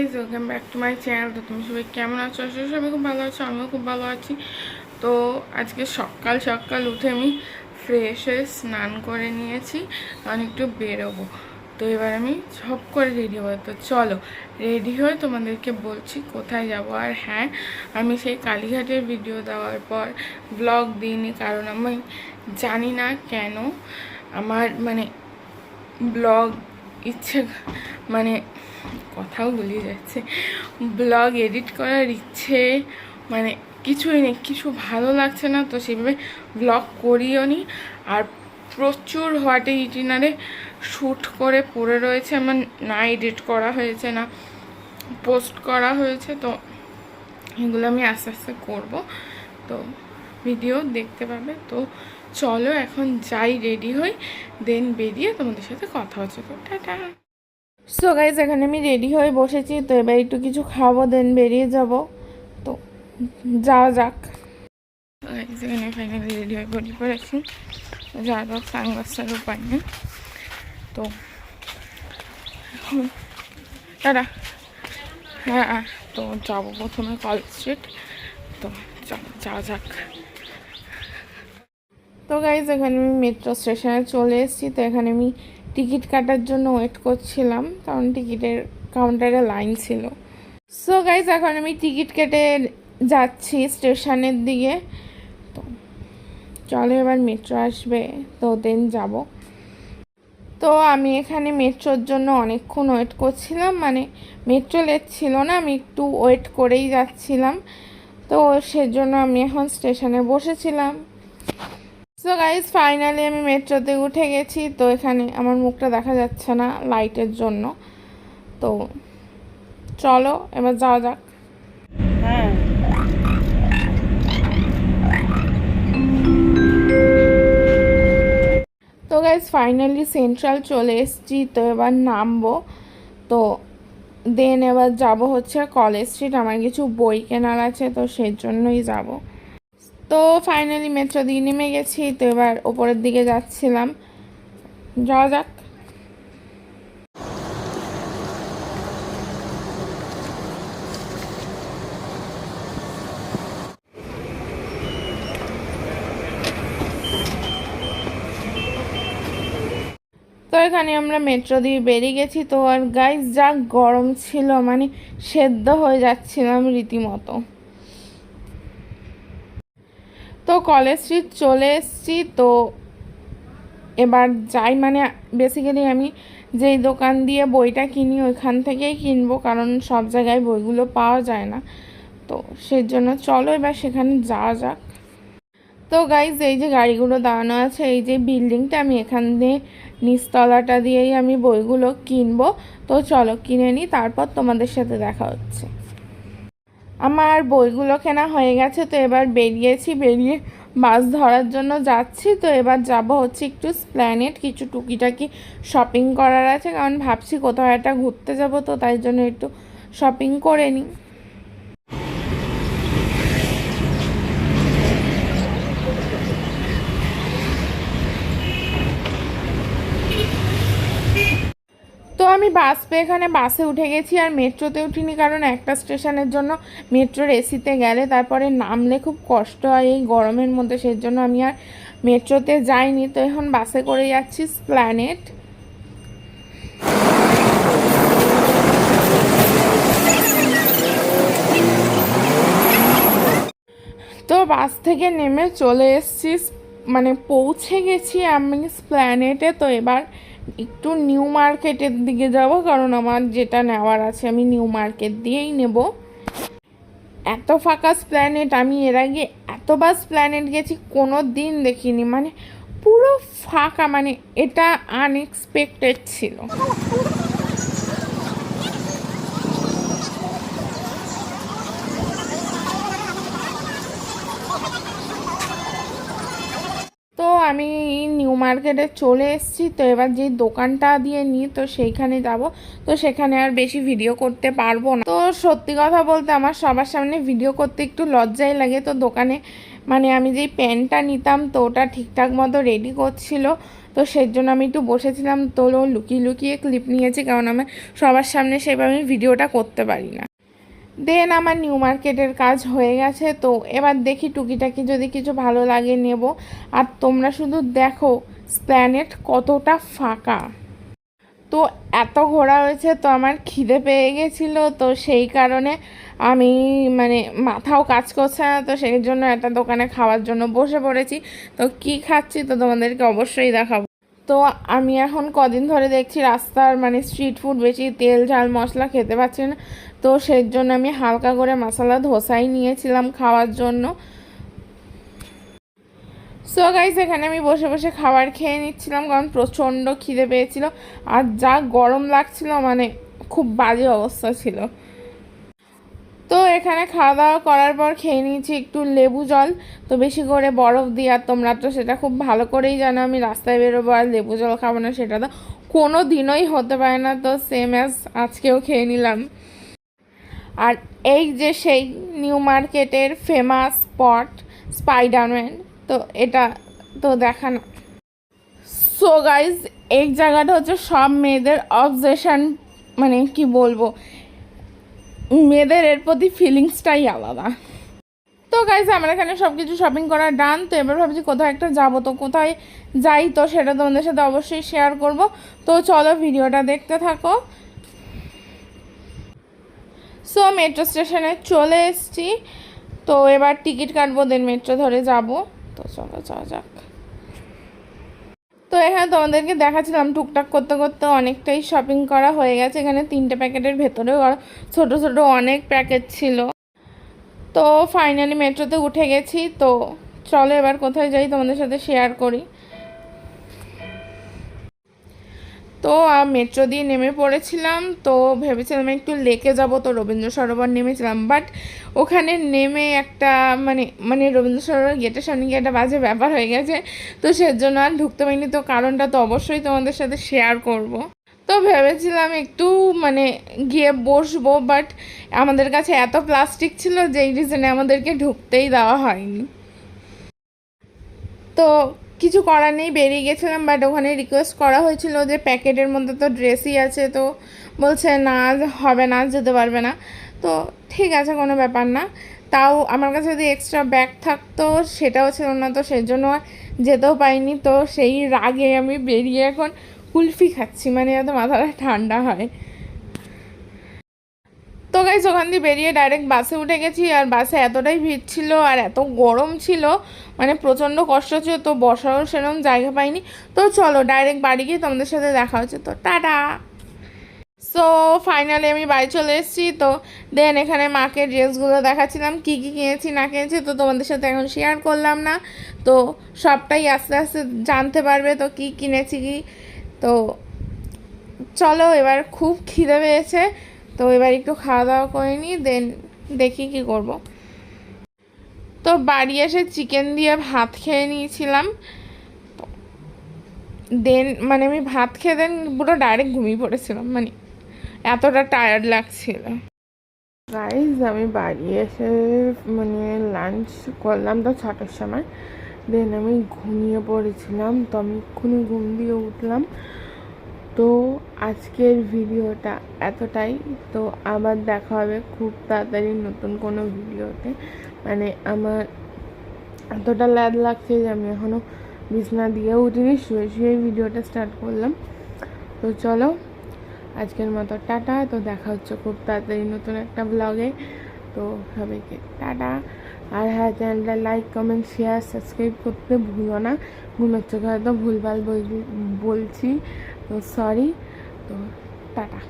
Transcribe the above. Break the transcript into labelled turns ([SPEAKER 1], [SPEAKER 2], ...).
[SPEAKER 1] Guys welcome back to my channel তো তুমি সবাই কেমন আছো? করি সবাই খুব ভালো আছো, আমিও খুব ভালো আছি। তো আজকে সকাল সকাল উঠে আমি ফ্রেশ হয়ে স্নান করে নিয়েছি, কারণ একটু বেরোবো। তো এবার আমি সব করে রেডি হব। তো চলো রেডি হয়ে তোমাদেরকে বলছি কোথায় যাব। আর হ্যাঁ আমি সেই কালীঘাটের ভিডিও দেওয়ার পর ব্লগ দিইনি, কারণ আমি জানি না কেন আমার মানে ব্লগ ইচ্ছে মানে কথাও গুলিয়ে যাচ্ছে। ব্লগ এডিট করার ইচ্ছে মানে কিছুই নেই, কিছু ভালো লাগছে না, তো সেভাবে ব্লগ করিও নি। আর প্রচুর হোয়াটে ইটিনারে শ্যুট করে পড়ে রয়েছে, আমার না এডিট করা হয়েছে না, পোস্ট করা হয়েছে, তো এগুলো আমি আস্তে আস্তে করব। তো ভিডিও দেখতে পাবে তো চলো এখন যাই রেডি হই, দেন বেরিয়ে তোমাদের সাথে কথা হচ্ছে। তো টাটা। সো গাইজ এখানে আমি রেডি হয়ে বসেছি, তো এবার একটু কিছু খাব দেন বেরিয়ে যাব। তো যাওয়া যাক। এখানে ফাইনালি রেডি হয়ে বডি পড়েছি যাওয়া যাক সানগ্লাসটার উপায় নেই। তো এখন টাটা। হ্যাঁ তো যাব প্রথমে কলেজ স্ট্রিট তো যাওয়া যাক। তো গাইজ এখানে আমি মেট্রো স্টেশনে চলে এসেছি। তো এখানে আমি টিকিট কাটার জন্য ওয়েট করছিলাম, কারণ টিকিটের কাউন্টারে লাইন ছিল। সো গাইজ এখন আমি টিকিট কেটে যাচ্ছি স্টেশনের দিকে। তো চলো এবার মেট্রো আসবে, তো দেন যাব। তো আমি এখানে মেট্রোর জন্য অনেকক্ষণ ওয়েট করছিলাম মানে মেট্রো লেট ছিল না, আমি একটু ওয়েট করেই যাচ্ছিলাম। তো সেজন্য আমি এখন স্টেশনে বসেছিলাম। সো গাইজ ফাইনালি আমি মেট্রোতে উঠে গেছি। তো এখানে আমার মুখটা দেখা যাচ্ছে না লাইটের জন্য। তো চলো, এবার যাওয়া যাক।
[SPEAKER 2] হ্যাঁ
[SPEAKER 1] তো গাইজ ফাইনালি সেন্ট্রাল চলে এসেছি। তো এবার নামবো। তো দেন এবার যাব হচ্ছে কলেজ স্ট্রিট আমার কিছু বই কেনার আছে, তো সেই জন্যই যাব। তো ফাইনালি মেট্রো দিয়ে নেমে গেছি, তো এবার ওপরের দিকে যাচ্ছিলাম। যাওয়া যাক। তো এখানে আমরা মেট্রো দিয়ে বেরিয়ে গেছি, তো আর গাইস যা গরম ছিল মানে সেদ্ধ হয়ে যাচ্ছিলাম রীতিমতো। তো কলেজ স্ট্রিট চলে এসেছি, তো এবার যাই। মানে বেসিক্যালি আমি যেই দোকান দিয়ে বইটা কিনি ওইখান থেকেই কিনবো, কারণ সব জায়গায় বইগুলো পাওয়া যায় না। তো সেই জন্য চলো এবার সেখানে যাওয়া যাক। তো গাইজ এই যে গাড়িগুলো দাঁড়ানো আছে, এই যে বিল্ডিংটা আমি এখান দিয়ে নিচতলাটা দিয়েই আমি বইগুলো কিনবো। তো চলো কিনে নিই, তারপর তোমাদের সাথে দেখা হচ্ছে। আমার বইগুলো কেনা হয়ে গেছে, তো এবার বেরিয়েছি, বেরিয়ে বাস ধরার জন্য যাচ্ছি, তো এবার যাব হচ্ছে একটু স্প্ল্যানেট কিছু টুকিটাকি শপিং করার আছে, কারণ ভাবছি কোথাও একটা ঘুরতে যাব, তো তাই জন্য একটু শপিং করে নিই। আমি বাস পেয়ে এখানে বাসে উঠে গেছি আর মেট্রোতে উঠিনি কারণ একটা স্টেশনের জন্য মেট্রোর এসিতে গেলে তারপরে নামলে খুব কষ্ট হয় এই গরমের মধ্যে সেই জন্য আমি আর মেট্রোতে যাইনি। তো এখন বাসে করে যাচ্ছি স্প্ল্যানেট তো বাস থেকে নেমে চলে এসেছি মানে পৌঁছে গেছি আমি স্প্ল্যানেটে তো এবার একটু নিউ মার্কেটের দিকে যাব, কারণ আমার যেটা নেওয়ার আছে আমি নিউ মার্কেট দিয়েই নেব। এত ফাঁকা স্প্ল্যানেট আমি এর আগে এতবার প্ল্যানেট গেছি কোনো দিন দেখিনি। মানে পুরো ফাঁকা মানে এটা আনএক্সপেক্টেড ছিল। তো আমি মার্কেটে চলে এসেছি। তো এবার যে দোকানটা দিয়ে নিই, তো সেইখানে যাব। তো সেখানে আর বেশি ভিডিও করতে পারব না। তো সত্যি কথা বলতে আমার সবার সামনে ভিডিও করতে একটু লজ্জাই লাগে। তো দোকানে মানে আমি যেই প্যান্টটা নিতাম, তো ওটা ঠিকঠাক মতো রেডি করছিল। তো সেই জন্য আমি একটু বসেছিলাম। তো লুকিয়ে লুকিয়ে ক্লিপ নিয়েছি, কারণ আমার সবার সামনে সেভাবে আমি ভিডিওটা করতে পারি না। দেন আমার নিউ মার্কেটের কাজ হয়ে গেছে। তো এবার দেখি টুকিটাকি যদি কিছু ভালো লাগে নেব। আর তোমরা শুধু দেখো প্ল্যানেট কতটা ফাঁকা? তো এত ঘোরা হয়েছে, তো আমার খিদে পেয়ে গেছিল, তো সেই কারণে আমি মানে মাথাও কাজ করছে না, তো সেই জন্য একটা দোকানে খাওয়ার জন্য বসে পড়েছি। তো কি খাচ্ছি তো তোমাদেরকে অবশ্যই দেখাবো। তো আমি এখন কদিন ধরে দেখছি রাস্তার মানে স্ট্রিট ফুড বেশি তেল, ঝাল, মশলা খেতে পাচ্ছি না। তো সেই জন্য আমি হালকা করে মশলা, ধোসাই নিয়েছিলাম খাওয়ার জন্য। সো গাইস এখানে আমি বসে বসে খাবার খেয়ে নিচ্ছিলাম, কারণ প্রচণ্ড খিদে পেয়েছিল। আর যা গরম লাগছিল মানে খুব বাজে অবস্থা ছিল। তো এখানে খাওয়া দাওয়া করার পর খেয়ে নিয়েছি একটু লেবু জল। তো বেশি করে বরফ দিয়ে আর তোমরা তো সেটা খুব ভালো করেই জানো, আমি রাস্তায় বেরোবো আর লেবু জল খাব না, সেটা তো কোনো দিনই হতে পারে না। তো সেম অ্যাজ আজকেও খেয়ে নিলাম। আর এই যে সেই নিউ মার্কেটের ফেমাস স্পট স্পাইডারম্যান তো এটা তো দেখানো। সো গাইজ এই জায়গাটা হচ্ছে সব মেয়েদের অবজেশন মানে কি বলব? মেয়েদের এর প্রতি ফিলিংসটাই আলাদা। তো গাইজ আমার এখানে সব কিছু শপিং করা ডান তো এবার ভাবছি কোথাও একটা যাব, তো কোথায় যাই, তো সেটা তোমাদের সাথে অবশ্যই শেয়ার করব। তো চলো ভিডিওটা দেখতে থাকো। সো মেট্রো স্টেশনে চলে এসছি। তো এবার টিকিট কাটবো দেন মেট্রো ধরে যাব। তো চলো, যাওয়া যাক। তো এখানে তোমাদেরকে দেখাচ্ছিলাম টুকটাক করতে করতে অনেকটাই শপিং করা হয়ে গেছে। এখানে তিনটে প্যাকেটের ভেতরেও ছোট ছোট অনেক প্যাকেট ছিল। তো ফাইনালি মেট্রোতে উঠে গেছি। তো চলো এবার কোথায় যাই তোমাদের সাথে শেয়ার করি। তো মেট্রো দিয়ে নেমে পড়েছিলাম, তো ভেবেছিলাম একটু লেকে যাব, তো রবীন্দ্র সরোবর নেমেছিলাম। বাট ওখানে নেমে একটা মানে মানে রবীন্দ্র সরোবর গেটের সামনে গিয়ে একটা বাজে ব্যাপার হয়ে গেছে। তো সেজন্য আর ঢুকতে পারিনি, তো কারণটা তো অবশ্যই তোমাদের সাথে শেয়ার করব। তো ভেবেছিলাম একটু মানে গিয়ে বসবো বাট আমাদের কাছে এত প্লাস্টিক ছিল যেই রিজনে আমাদেরকে ঢুকতেই দেওয়া হয়নি। তো কিছু করার নেই, বেরিয়ে গেছিলাম বাট ওখানে রিকোয়েস্ট করা হয়েছিল যে প্যাকেটের মধ্যে তো ড্রেসই আছে, তো বলছে না হবে না যেতে পারবে না। তো ঠিক আছে, কোনো ব্যাপার না। তাও আমার কাছে যদি এক্সট্রা ব্যাগ থাকতো, সেটাও ছিল না, তো সেই জন্য যেতেও পাইনি তো সেই রাগে আমি বেরিয়ে এখন কুলফি খাচ্ছি মানে যাতে মাথাটা ঠান্ডা হয়। তো গাইজ ওখান দিয়ে বেরিয়ে ডাইরেক্ট বাসে উঠে গেছি। আর বাসে এতটাই ভিড় ছিল আর এত গরম ছিল মানে প্রচণ্ড কষ্ট ছিল, তো বসারও সেরকম জায়গা পাইনি। তো চলো ডাইরেক্ট বাড়ি গিয়ে তোমাদের সাথে দেখা হচ্ছে। তো টাটা! সো ফাইনালি আমি বাড়ি চলে এসেছি। তো দেন এখানে মাকে ড্রেসগুলো দেখাচ্ছিলাম, কী কী কিনেছি, না কিনেছি, তো তোমাদের সাথে এখন শেয়ার করলাম না। তো সবটাই আস্তে আস্তে জানতে পারবে তো কী কিনেছি কি। তো চলো এবার খুব খিদে পেয়েছে। তো এবার একটু খাওয়া দাওয়া করে নিই দেন দেখি কি করব। তো বাড়ি এসে চিকেন দিয়ে ভাত খেয়ে নিয়েছিলাম। দেন মানে আমি ভাত খেয়ে দেন পুরো ডাইরেক্ট ঘুমিয়ে পড়েছিলাম মানে এতটা টায়ার্ড লাগছিল। গাইজ আমি বাড়ি এসে মানে লাঞ্চ করলাম তো ছটার সময়। দেন আমি ঘুমিয়ে পড়েছিলাম, তো আমি এক্ষুনি ঘুম দিয়ে উঠলাম। তো আজকের ভিডিওটা এতটাই। তো আবার দেখা হবে খুব তাড়াতাড়ি নতুন কোনো ভিডিওতে। মানে আমার এতটা ল্যাদ লাগছে যে আমি এখনও বিছনা দিয়ে উঠিনি, শুয়ে শুয়ে ভিডিওটা স্টার্ট করলাম। তো চলো, আজকের মতো টাটা। তো দেখা হচ্ছে খুব তাড়াতাড়ি নতুন একটা ব্লগে তো সবাইকে টাটা। আর হ্যাঁ চ্যানেলটা লাইক কমেন্ট শেয়ার সাবস্ক্রাইব করতে ভুলো না। ঘুমের চোখে হয়তো ভুলভাল বলছি। সরি তো টাটা